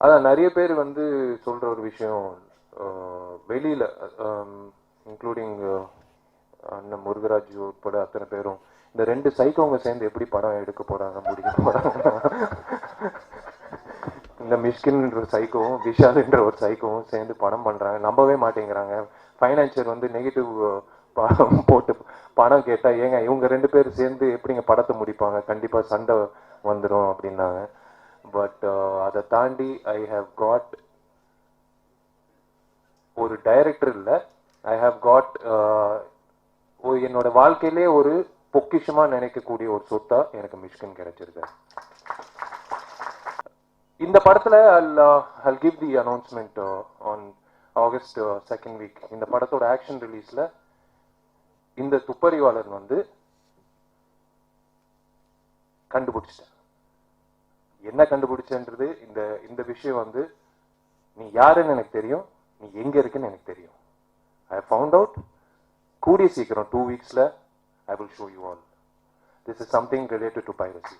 அதான் நிறைய பேர் வந்து சொல்ற ஒரு விஷயம் வெளியில் வெளியில இன்க்ளூடிங் அண்ணன் முருகராஜ் உட்பட அத்தனை பேரும் இந்த ரெண்டு சைக்கோங்க சேர்ந்து எப்படி படம் எடுக்க போறாங்க முடிக்க போறாங்க இந்த மிஷ்கின்ற சைக்கோவும் விஷால்ன்ற ஒரு சைக்கோவும் சேர்ந்து படம் பண்றாங்க. நம்பவே மாட்டேங்கிறாங்க. ஃபைனான்சியர் வந்து நெகட்டிவ் படம் போட்டு பணம் கேட்டா ஏங்க இவங்க ரெண்டு பேரும் சேர்ந்து எப்படிங்க படத்தை முடிப்பாங்க? கண்டிப்பா சண்டை வந்துடும் அப்படின்னாங்க. பட் uh, அதை தாண்டி ஐ ஹாவ் காட் ஒரு டைரக்டர் இல்ல. ஐ ஹாவ் காட் என்னோட வாழ்க்கையிலே ஒரு பொக்கிஷமா நினைக்கக்கூடிய ஒரு சொத்தா எனக்கு மிஷ்கன் கிடைச்சிருக்கு. இந்த படத்துல I'll I'll give the announcement on August second week இந்த படத்தோட ஆக்ஷன் ரிலீஸ்ல இந்த துப்பறிவாளர் வந்து கண்டுபிடிச்சிட்டேன் என்ன கண்டுபிடிச்சன்றது இந்த இந்த விஷயம் வந்து நீ யாருன்னு எனக்கு தெரியும் நீ எங்க இருக்குன்னு எனக்கு தெரியும். ஐ ஃபவுண்ட் அவுட் கூடிய சீக்கிரம் two வீக்ஸ்ல I will show you all this is something related to piracy